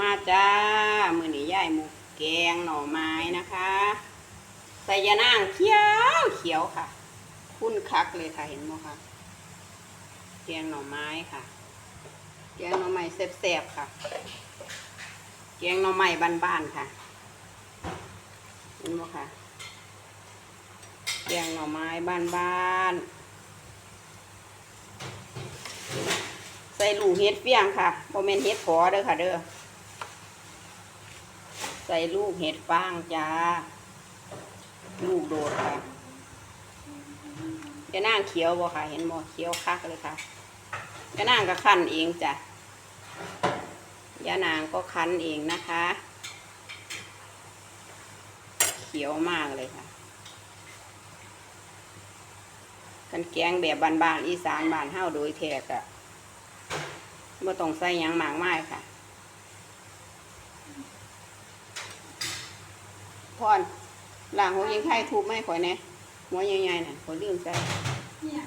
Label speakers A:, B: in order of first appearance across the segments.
A: มาจ้า มือนี้ย่ายหมูแกงหน่อไม้นะคะใส่ยานางเขียวเขียวค่ะ คุ้นคักเลยค่ะเห็นไหมคะแกงหน่อไม้ค่ะ แกงหน่อไม้แซ่บๆค่ะ แกงหน่อไม้บ้านๆค่ะเห็นไหมคะแกงหน่อไม้บ้านๆใส่ลูกเห็ดเฟียงค่ะโมเมนเห็ดพอเด้อค่ะเด้อ ใส่ลูกเห็ดฟางจ้า ลูกโดดค่ะจะนั่งเขียวบ่ค่ะ เห็นบ่เขียวคักเลยค่ะจะนั่งก็คั้นเองจ้ะยานางก็คั้นเองนะคะ เขียวมากเลยค่ะกันแกงแบบบานๆอีสานบานเฮาโดยแท้กะบ่ต้องใส่ยังหมากมายค่ะ พอนล้างหัวยิงไข่ทุบไม่ข่อยแน่หัวใหญ่ๆน่ะข่อยลืมใส่
B: เนี่ย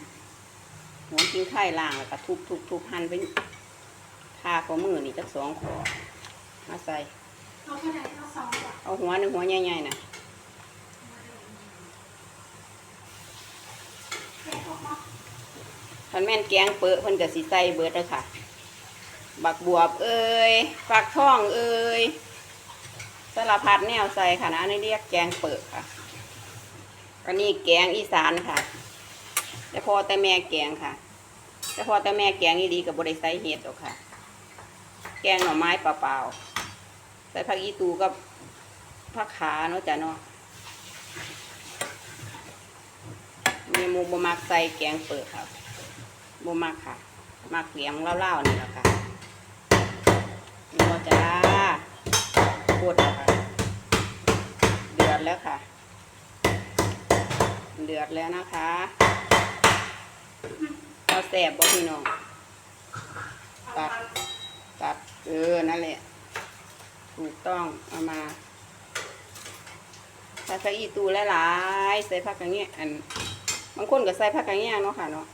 A: หัวกิงไข่ล้างแล้วก็ทุบทุบทุบหั่นเป็นทาข้อมือนี่จักสองขอมาใส่
B: เอาเท่าไหร่เอาสองกว่า
A: เอาหัวหนึ่งหัวใหญ่ๆน่ะ
B: แค่ออกมา
A: คันแม่นแกงเปอะเพิ่นก็สิใส่เบิดเลยค่ะ บักบวบเอ้ยฟักทองเอ้ยสารพัดแนวใส่ค่ะนะอันนี้เรียกแกงเปอะค่ะ อันนี้แกงอีสานค่ะ แต่พอแต่แม่แกงค่ะ แต่พอแต่แม่แกงนี่ดีกับบริใส่เห็ดหรอกค่ะ แกงหน่อไม้เปล่าๆ ใส่ผักอีตูกับผักขาเนาะจ้ะเนาะมีหมูบมักใส่แกงเปิดครับบมักค่ะ มักเหลียงเล่าๆนี่แหละค่ะนี่จ้าปวดค่ะ ดแล้วค่ะ เดือดแล้วนะคะเอาแสบบ่พี่น้อง ตัด ตัด เออ นั่นแหละ ถูกต้อง เอามาใส่ผักอีตูหลายๆใส่ผักกระเงี้ยอัน บางคนก็ใส่ผักกระเงี้ยเนาะค่ะเนาะ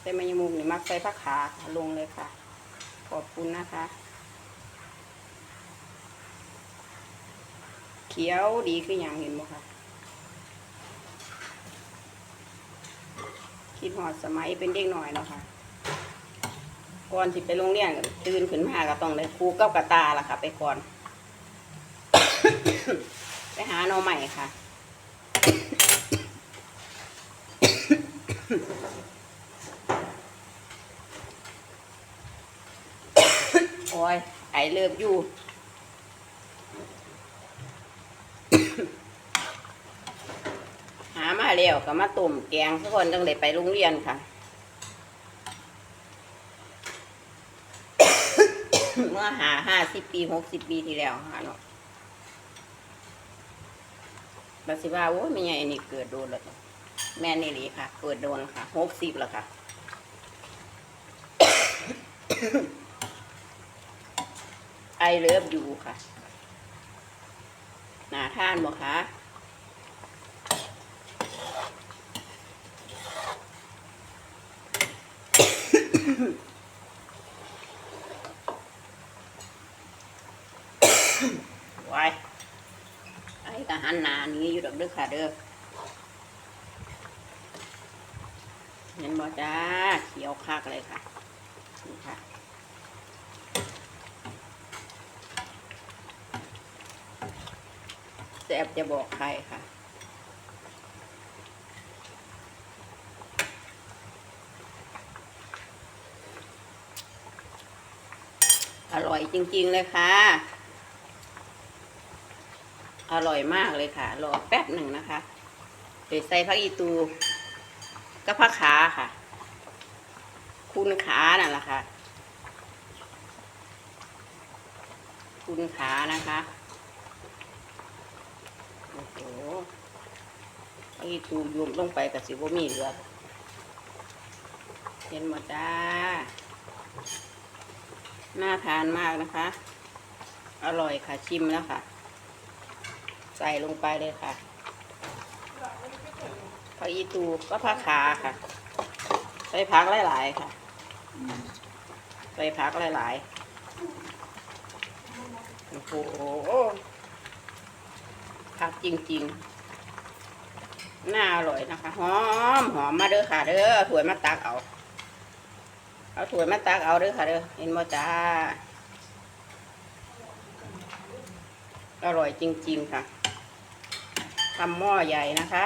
A: ใส่มะยมุมนี่มักใส่ผักขาลงเลยค่ะ ขอบคุณนะคะ เขียวดีคืออย่างเห็นบ่ค่ะคิดหอดสมัยเป็นเด็กหน่อยเนาะค่ะก่อนที่ไปโรงเรียนตื่นขึ้นมาก็ต้องเลยครูกับกระตาล่ะค่ะ ไปก่อน ไปหาหน่อใหม่ค่ะโอ้ยไอเลิฟอยู่ หามา แล้วก็มาต้มแกงทุกคนต้องได้ไปโรงเรียนค่ะเมื่อหาห้าสิบปีหกสิบปีที่แล้วค่ะเนาะบัสิว่าโอ้ยไม่ใหญ่อันนี้เกิดโดนแล้วแม่นี่หลีค่ะ เกิดโดนค่ะหกสิบแล้วค่ะไอเลิฟอยู่ค่ะหนาท่านบ่คะ ไว้ไอ้กะหันหนาหนี้อยู่ดอกเด้อค่ะเด้อเห็นบ่จ้าเขียวคักเลยค่ะนี่ค่ะแซ่บจะบอกใครค่ะอร่อยจริง ๆ เลยค่ะ อร่อยมากเลยค่ะ รอแป๊บหนึ่งนะคะเดี๋ยวใส่ผักอีตูก็ผักขาค่ะ คุณขานั่นแหละค่ะ คุณขานะคะโอ้โหผักอีตูโยมลงไปกับสิบมีเหลือเห็นหมดจ้าน่าทานมากนะคะ อร่อยค่ะชิมแล้วค่ะ ใส่ลงไปเลยค่ะผักอีตูก็ผักขาค่ะ ใส่ผักหลาย ๆ ค่ะ ใส่ผักหลายๆโอ้โหผักจริงๆ น่าอร่อยนะคะ หอมหอมมาเด้อค่ะ เด้อถ้วยมาตักเอาเอาถ้วยมาตักเอาเด้อค่ะเด้อเห็นบ่จ้าอร่อยจริง ๆ ค่ะ ทำหม้อใหญ่นะคะ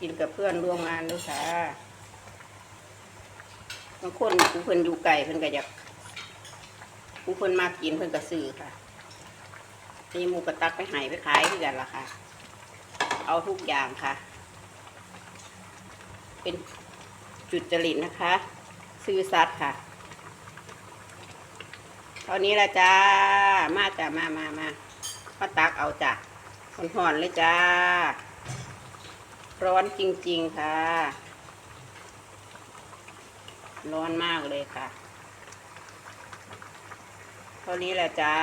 A: กินกับเพื่อนร่วมงานด้วยค่ะบางคนผู้เพิ่นอยู่ไก่เพิ่นก็อยากผู้เพิ่นมากินเพิ่นก็ซื้อค่ะนี่หมูกระตักไปหายไปขายที่กันล่ะค่ะ เอาทุกอย่างค่ะ เป็นจุดจริตนะคะ ซื้อสัตว์ค่ะเท่านี้ละจ้า มาจ้ามามามามาตักเอาจ้ะ ห่อนๆเลยจ้า ร้อนจริงๆค่ะ ร้อนมากเลยค่ะ เท่านี้แหละจ้า